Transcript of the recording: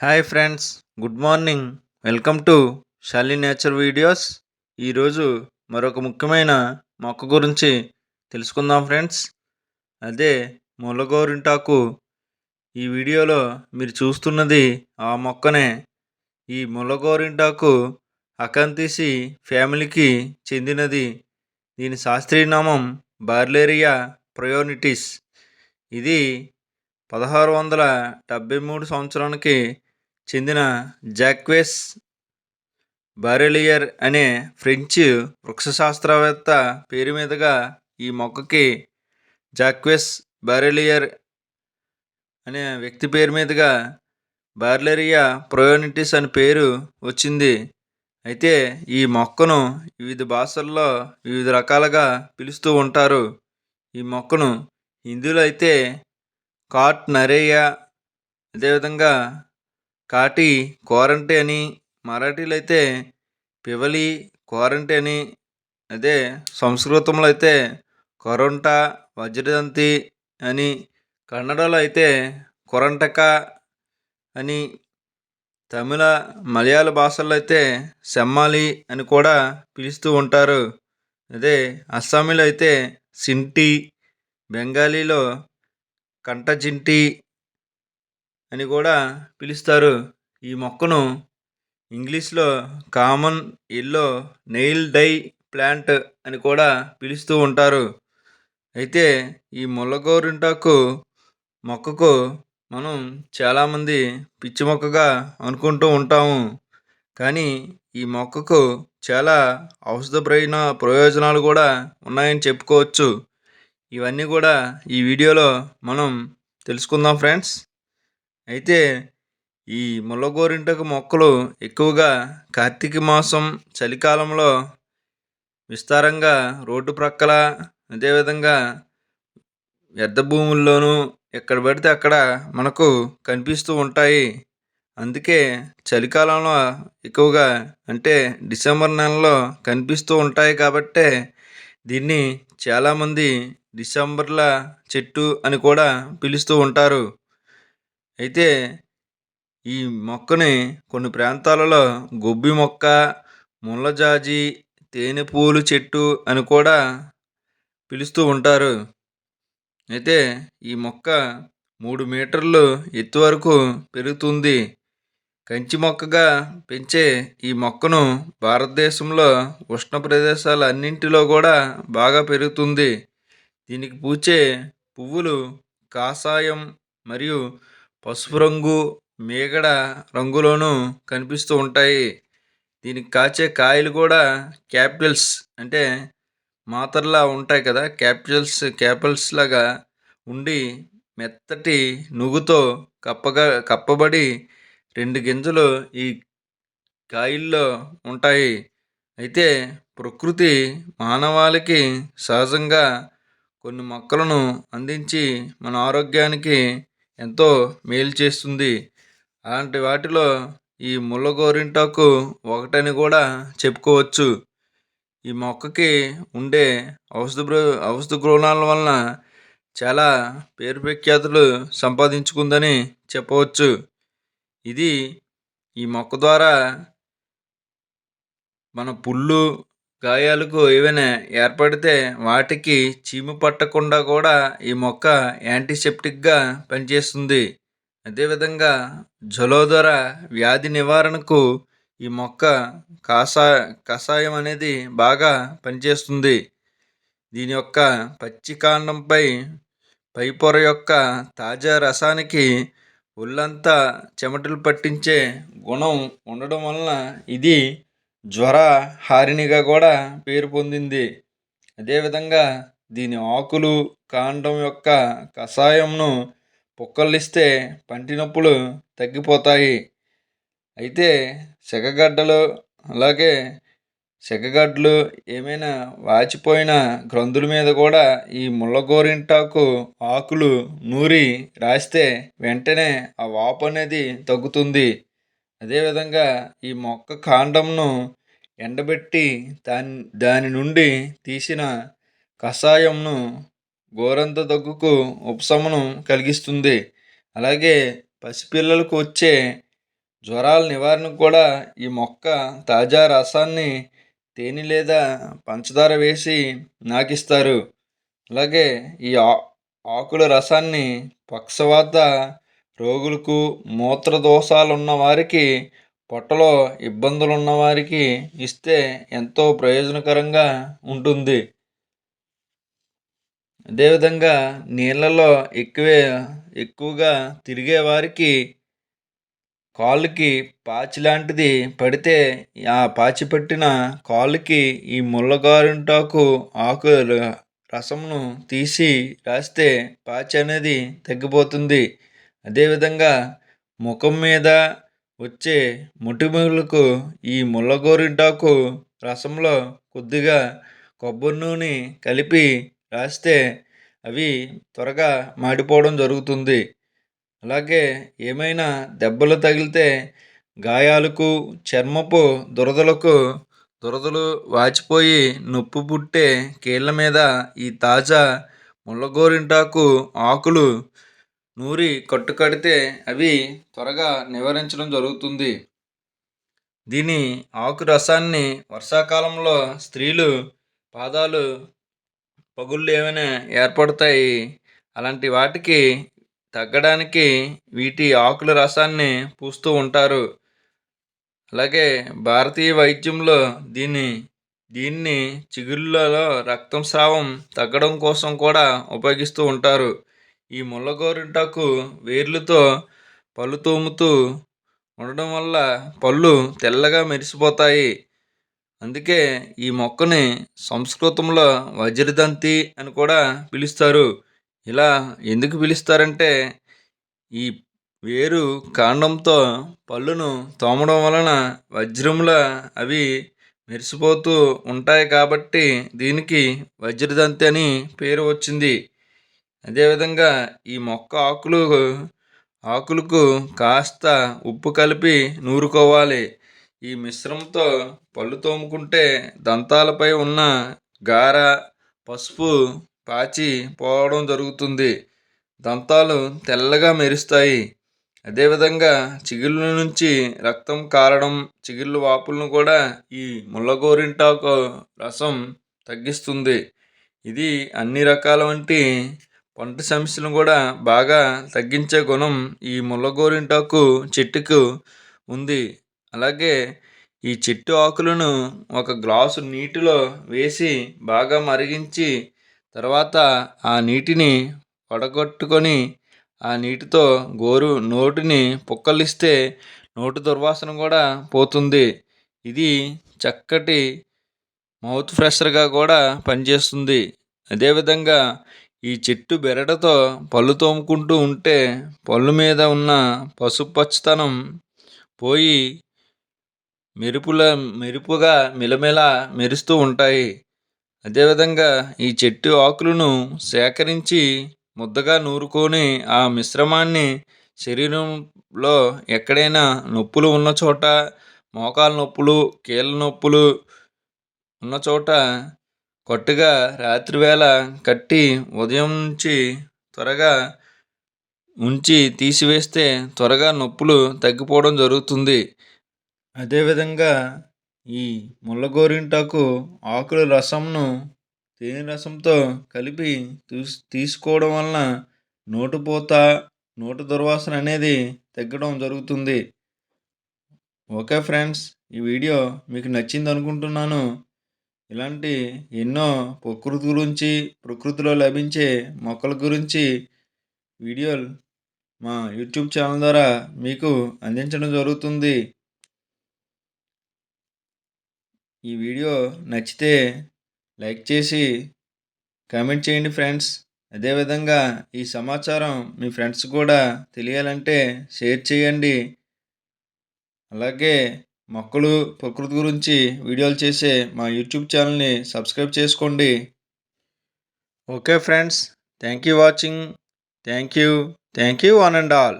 Hi friends good morning. Welcome to Shali nature videos. ఈరోజు మరొక ముఖ్యమైన మొక్క గురించి తెలుసుకుందాం ఫ్రెండ్స్. అదే ముల్లగోరింటాకు ఈ వీడియోలో మీరు చూస్తున్నది ఆ మొక్కనే. ఈ ముల్లగోరింటాకు అకంతిసి ఫ్యామిలీకి చెందినది. దీని శాస్త్రీయనామం బార్లేరియా ప్రయోనిటిస్. ఇది పదహారు వందల డెబ్భై మూడు సంవత్సరానికి చెందిన జాక్వెస్ బారెలియర్ అనే ఫ్రెంచ్ వృక్షశాస్త్రవేత్త పేరు మీదుగా ఈ మొక్కకి జాక్వెస్ బారెలియర్ అనే వ్యక్తి పేరు మీదుగా బార్లెరియా ప్రయోనిటిస్ అని పేరు వచ్చింది. అయితే ఈ మొక్కను వివిధ భాషల్లో వివిధ రకాలుగా పిలుస్తూ ఉంటారు. ఈ మొక్కను హిందీలో అయితే కాట్ నరేయా అదేవిధంగా కాటి కోరంటి అని మరాఠీలో అయితే పివలి కోరంటి అని అదే సంస్కృతంలో అయితే కొరంట వజ్రదంతి అని కన్నడలో అయితే కొరంటక అని తమిళ మలయాళ భాషల్లో అయితే సెమ్మాలి అని కూడా పిలుస్తూ ఉంటారు. అదే అస్సామీలో అయితే సింటి బెంగాలీలో కంటజింటి అని కూడా పిలుస్తారు. ఈ మొక్కను ఇంగ్లీష్లో common yellow nail dye plant అని కూడా పిలుస్తూ ఉంటారు. అయితే ఈ ముల్లగోరింటాకు మొక్కకు మనం చాలామంది పిచ్చి మొక్కగా అనుకుంటూ ఉంటాము. కానీ ఈ మొక్కకు చాలా ఔషధపరమైన ప్రయోజనాలు కూడా ఉన్నాయని చెప్పుకోవచ్చు. ఇవన్నీ కూడా ఈ వీడియోలో మనం తెలుసుకుందాం ఫ్రెండ్స్. అయితే ఈ ముల్లగోరింటకు మొక్కలు ఎక్కువగా కార్తీక మాసం చలికాలంలో విస్తారంగా రోడ్డు ప్రక్కల అదేవిధంగా వ్యర్థ భూముల్లోనూ ఎక్కడ పడితే అక్కడ మనకు కనిపిస్తూ ఉంటాయి. అందుకే చలికాలంలో ఎక్కువగా అంటే డిసెంబర్ నెలలో కనిపిస్తూ ఉంటాయి కాబట్టే దీన్ని చాలామంది డిసెంబర్ల చెట్టు అని కూడా పిలుస్తూ ఉంటారు. అయితే ఈ మొక్కని కొన్ని ప్రాంతాలలో గొబ్బి మొక్క ముళ్ళజాజి తేనెపూలు చెట్టు అని కూడా పిలుస్తూ ఉంటారు. అయితే ఈ మొక్క మూడు మీటర్లు ఎత్తు వరకు పెరుగుతుంది. కంచి మొక్కగా పెంచే ఈ మొక్కను భారతదేశంలో ఉష్ణ ప్రదేశాలు అన్నింటిలో కూడా బాగా పెరుగుతుంది. దీనికి పూచే పువ్వులు కాషాయం మరియు పసుపు రంగు మేగడ రంగులోనూ కనిపిస్తూ ఉంటాయి. దీనికి కాచే కాయలు కూడా క్యాపిటల్స్ అంటే మాతర్లా ఉంటాయి కదా. క్యాపిటల్స్ క్యాపిల్స్ లాగా ఉండి మెత్తటి నువ్వుతో కప్పగా కప్పబడి రెండు గింజలు ఈ కాయల్లో ఉంటాయి. అయితే ప్రకృతి మానవాళికి సహజంగా కొన్ని మొక్కలను అందించి మన ఆరోగ్యానికి ఎంతో మేలు చేస్తుంది. అలాంటి వాటిలో ఈ ముళ్ళ గోరింటాకు ఒకటని కూడా చెప్పుకోవచ్చు. ఈ మొక్కకి ఉండే ఔషధ ఔషధ గుణాల వలన చాలా పేరు ప్రఖ్యాతులు సంపాదించుకుందని చెప్పవచ్చు. ఇది ఈ మొక్క ద్వారా మన పుళ్ళు గాయాలకు ఏవైనా ఏర్పడితే వాటికి చీము పట్టకుండా కూడా ఈ మొక్క యాంటీసెప్టిక్గా పనిచేస్తుంది. అదేవిధంగా జలోదర వ్యాధి నివారణకు ఈ మొక్క కాసా కషాయం అనేది బాగా పనిచేస్తుంది. దీని యొక్క పచ్చి కాండంపై పై పొర యొక్క తాజా రసానికి ఒళ్ళంతా చెమటలు పట్టించే గుణం ఉండడం వలన ఇది జ్వర హారిణిగా కూడా పేరు పొందింది. అదేవిధంగా దీని ఆకులు కాండం యొక్క కషాయంను పుక్కలిస్తే పంటి నొప్పులు తగ్గిపోతాయి. అయితే సెగగడ్డలు అలాగే సెగగడ్డలు ఏమైనా వాచిపోయిన గ్రంథుల మీద కూడా ఈ ముళ్ళగోరింటాకు ఆకులు నూరి రాస్తే వెంటనే ఆ వాపు అనేది తగ్గుతుంది. అదేవిధంగా ఈ మొక్క కాండంను ఎండబెట్టి దాని దాని నుండి తీసిన కషాయంను గోరంత దగ్గుకు ఉపశమనం కలిగిస్తుంది. అలాగే పసిపిల్లలకు వచ్చే జ్వరాల నివారణకు కూడా ఈ మొక్క తాజా రసాన్ని తేనె లేదా పంచదార వేసి నాకిస్తారు. అలాగే ఈ ఆకుల రసాన్ని పక్షవాత రోగులకు మూత్ర దోషాలు వారికి పొట్టలో ఇబ్బందులు ఉన్నవారికి ఇస్తే ఎంతో ప్రయోజనకరంగా ఉంటుంది. అదేవిధంగా నీళ్ళలో ఎక్కువే ఎక్కువగా తిరిగే వారికి కాళ్ళకి పాచి లాంటిది పడితే ఆ పాచి పట్టిన కాళ్ళకి ఈ ముళ్ళగారింటాకు ఆకు రసమును తీసి రాస్తే పాచి అనేది తగ్గిపోతుంది. అదేవిధంగా ముఖం మీద వచ్చే మొటిమలకు ఈ ముల్లగోరింటాకు రసంలో కొద్దిగా కొబ్బరి నూనె కలిపి రాస్తే అవి త్వరగా మాడిపోవడం జరుగుతుంది. అలాగే ఏమైనా దెబ్బలు తగిలితే గాయాలకు చర్మపు దురదలకు దురదలు వాచిపోయి నొప్పి పుట్టే కీళ్ళ మీద ఈ తాజా ముళ్ళగోరింటాకు ఆకులు నూరి కట్టుకడితే అవి త్వరగా నివారించడం జరుగుతుంది. దీని ఆకు రసాన్ని వర్షాకాలంలో స్త్రీలు పాదాలు పగుళ్ళు ఏమైనా ఏర్పడతాయి. అలాంటి వాటికి తగ్గడానికి వీటి ఆకుల రసాన్ని పూస్తూ ఉంటారు. అలాగే భారతీయ వైద్యంలో దీన్ని దీన్ని చిగుళ్ళలో రక్తం స్రావం తగ్గడం కోసం కూడా ఉపయోగిస్తూ ఉంటారు. ఈ ముళ్ళగోరింటాకు వేర్లతో పళ్ళు తోముతూ ఉండడం వల్ల పళ్ళు తెల్లగా మెరిసిపోతాయి. అందుకే ఈ మొక్కని సంస్కృతంలో వజ్రదంతి అని కూడా పిలుస్తారు. ఇలా ఎందుకు పిలుస్తారంటే ఈ వేరు కాండంతో పళ్ళును తోమడం వలన వజ్రముల అవి మెరిసిపోతూ ఉంటాయి కాబట్టి దీనికి వజ్రదంతి అని పేరు వచ్చింది. అదేవిధంగా ఈ మొక్క ఆకులు ఆకులకు కాస్త ఉప్పు కలిపి నూరుకోవాలి. ఈ మిశ్రమంతో పళ్ళు తోముకుంటే దంతాలపై ఉన్న గార పసుపు పాచి పోవడం జరుగుతుంది. దంతాలు తెల్లగా మెరుస్తాయి. అదేవిధంగా చిగుళ్ళ నుంచి రక్తం కారడం చిగుళ్ళు వాపులను కూడా ఈ ముళ్ళగోరింటాకు రసం తగ్గిస్తుంది. ఇది అన్ని రకాల వంటి పంట సమస్యలను కూడా బాగా తగ్గించే గుణం ఈ ముల్లగోరింటాకు చెట్టుకు ఉంది. అలాగే ఈ చెట్టు ఆకులను ఒక గ్లాసు నీటిలో వేసి బాగా మరిగించి తర్వాత ఆ నీటిని వడగొట్టుకొని ఆ నీటితో గోరు నోటిని పుక్కలిస్తే నోటి దుర్వాసన కూడా పోతుంది. ఇది చక్కటి మౌత్ ఫ్రెషర్గా కూడా పనిచేస్తుంది. అదేవిధంగా ఈ చెట్టు బెరడుతో పళ్ళు తోముకుంటూ ఉంటే పళ్ళు మీద ఉన్న పసుపచ్చతనం పోయి మెరుపుల మెరుపుగా మిలమిల మెరుస్తూ ఉంటాయి. అదేవిధంగా ఈ చెట్టు ఆకులను సేకరించి ముద్దగా నూరుకొని ఆ మిశ్రమాన్ని శరీరంలో ఎక్కడైనా నొప్పులు ఉన్న చోట మోకాలు నొప్పులు కీళ్ళ నొప్పులు ఉన్న చోట కట్టుగా రాత్రివేళ కట్టి ఉదయం నుంచి త్వరగా ఉంచి తీసివేస్తే త్వరగా నొప్పులు తగ్గిపోవడం జరుగుతుంది. అదేవిధంగా ఈ ముళ్ళగోరింటాకు ఆకుల రసంను తేనె రసంతో కలిపి తీస్ తీసుకోవడం వలన నోటుపోత నోటు దుర్వాసన అనేది తగ్గడం జరుగుతుంది. ఓకే ఫ్రెండ్స్ ఈ వీడియో మీకు నచ్చింది అనుకుంటున్నాను ఇలాంటి ఎన్నో ప్రకృతి గురించి ప్రకృతిలో లభించే మొక్కల గురించి వీడియోలు మా యూట్యూబ్ ఛానల్ ద్వారా మీకు అందించడం జరుగుతుంది. ఈ వీడియో నచ్చితే లైక్ చేసి కామెంట్ చేయండి ఫ్రెండ్స్. అదేవిధంగా ఈ సమాచారం మీ ఫ్రెండ్స్ కూడా తెలియాలంటే షేర్ చేయండి. అలాగే మొక్కలు ప్రకృతి గురించి వీడియోలు చేసే మా యూట్యూబ్ ఛానల్ని సబ్స్క్రైబ్ చేసుకోండి. Okay friends thank you watching thank you thank you one and all.